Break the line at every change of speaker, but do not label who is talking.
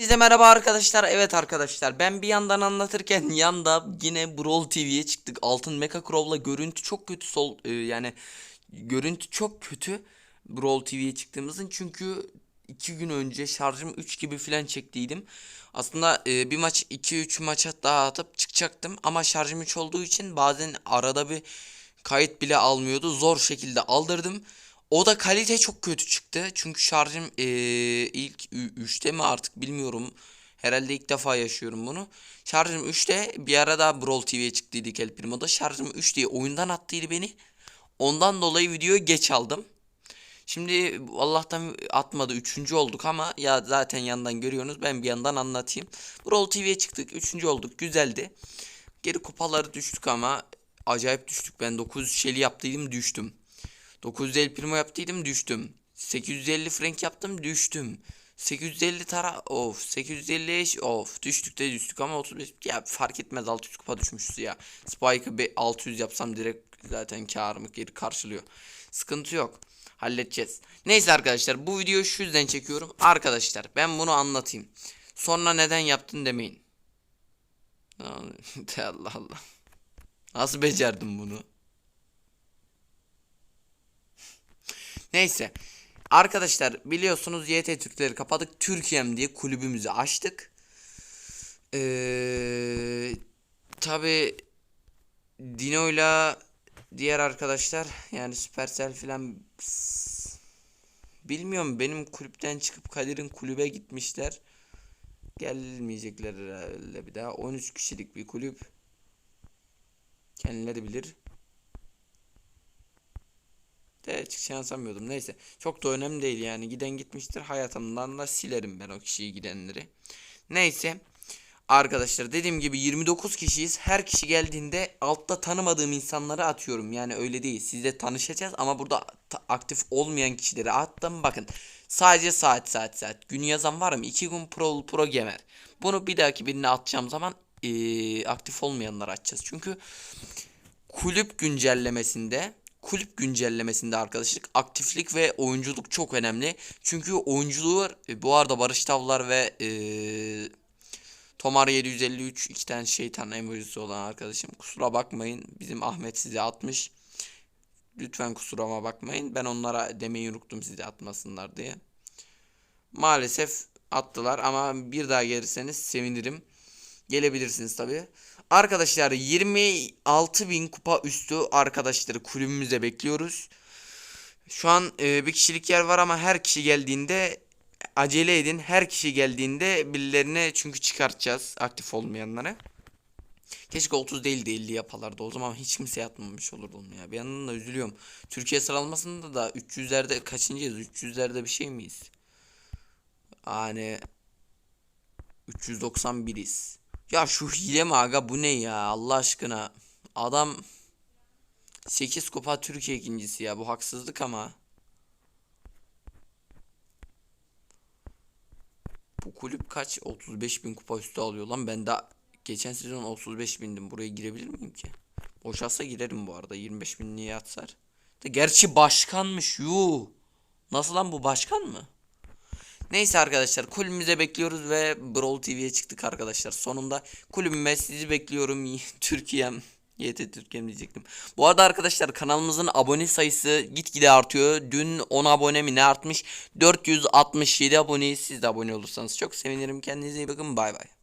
Size merhaba arkadaşlar. Evet arkadaşlar ben bir yandan anlatırken yanda yine Brawl TV'ye çıktık. Altın Mecha Crow'la görüntü çok kötü sol e, yani görüntü çok kötü Brawl TV'ye çıktığımızın çünkü iki gün önce şarjım 3 gibi filan çektiydim. Aslında e, bir maç 2-3 maça daha atıp çıkacaktım ama şarjım 3 olduğu için bazen arada bir kayıt bile almıyordu. Zor şekilde aldırdım. O da kalite çok kötü çıktı. Çünkü şarjım eee, ilk 3'te mi artık bilmiyorum. Herhalde ilk defa yaşıyorum bunu. Şarjım 3'te bir ara daha Brawl TV'ye çıktıydı El Primo'da. Şarjım 3 diye oyundan attıydı beni. Ondan dolayı videoyu geç aldım. Şimdi Allah'tan atmadı. Üçüncü olduk ama ya zaten yandan görüyorsunuz. Ben bir yandan anlatayım. Brawl TV'ye çıktık. Üçüncü olduk. Güzeldi. Geri kupaları düştük ama acayip düştük. Ben 900 şeli yaptıydım düştüm. 950 primo yaptıydım düştüm. 850 frank yaptım düştüm. 850 tara of 850 eş of düştük de düştük ama 35 ya fark etmez 600 kupa düşmüşüz ya. Spike'ı be- 600 yapsam direkt zaten karımı geri karşılıyor. Sıkıntı yok. Halledeceğiz. Neyse arkadaşlar bu videoyu şu yüzden çekiyorum. Arkadaşlar ben bunu anlatayım. Sonra neden yaptın demeyin. Allah Allah. Nasıl becerdim bunu? Neyse. Arkadaşlar biliyorsunuz YT Türkleri kapadık. Türkiye'm diye kulübümüzü açtık. Ee, tabi Dino'yla diğer arkadaşlar yani Supercell filan bilmiyorum benim kulüpten çıkıp Kadir'in kulübe gitmişler. Gelmeyecekler herhalde bir daha. 13 kişilik bir kulüp. Kendileri bilir. De çıkacağını sanmıyordum. Neyse. Çok da önemli değil yani. Giden gitmiştir. Hayatımdan da silerim ben o kişiyi gidenleri. Neyse. Arkadaşlar dediğim gibi 29 kişiyiz. Her kişi geldiğinde altta tanımadığım insanları atıyorum. Yani öyle değil. Sizle tanışacağız ama burada aktif olmayan kişileri attım. Bakın sadece saat saat saat. Gün yazan var mı? 2 gün pro pro gamer. Bunu bir dahaki birine atacağım zaman eee, aktif olmayanları açacağız. Çünkü kulüp güncellemesinde kulüp güncellemesinde arkadaşlık aktiflik ve oyunculuk çok önemli. Çünkü oyunculuğu e, bu arada Barış Tavlar ve e, Tomar 753 iki tane şeytan emojisi olan arkadaşım. Kusura bakmayın. Bizim Ahmet size atmış. Lütfen kusuruma bakmayın. Ben onlara demeyi unuttum size atmasınlar diye. Maalesef attılar ama bir daha gelirseniz sevinirim. Gelebilirsiniz tabi. Arkadaşlar 26 bin kupa üstü arkadaşları kulübümüze bekliyoruz. Şu an e, bir kişilik yer var ama her kişi geldiğinde acele edin. Her kişi geldiğinde birilerine çünkü çıkartacağız aktif olmayanları. Keşke 30 değil de 50 yapalardı o zaman hiç kimse yatmamış olurdu onu ya. Bir yandan da üzülüyorum. Türkiye sıralamasında da 300'lerde kaçıncıyız? 300'lerde bir şey miyiz? Yani 391'iz. Ya şu hile mi aga bu ne ya Allah aşkına. Adam 8 kupa Türkiye ikincisi ya bu haksızlık ama. Bu kulüp kaç? 35 bin kupa üstü alıyor lan. Ben daha geçen sezon 35 bindim. Buraya girebilir miyim ki? Boşalsa girerim bu arada. 25 bin niye atsar? Gerçi başkanmış. Yuh. Nasıl lan bu başkan mı? Neyse arkadaşlar kulübümüze bekliyoruz ve Brawl TV'ye çıktık arkadaşlar. Sonunda kulübüme sizi bekliyorum. Türkiye'm. YT Türkiye'm diyecektim. Bu arada arkadaşlar kanalımızın abone sayısı gitgide artıyor. Dün 10 abone mi ne artmış? 467 aboneyiz. Siz de abone olursanız çok sevinirim. Kendinize iyi bakın. Bay bay.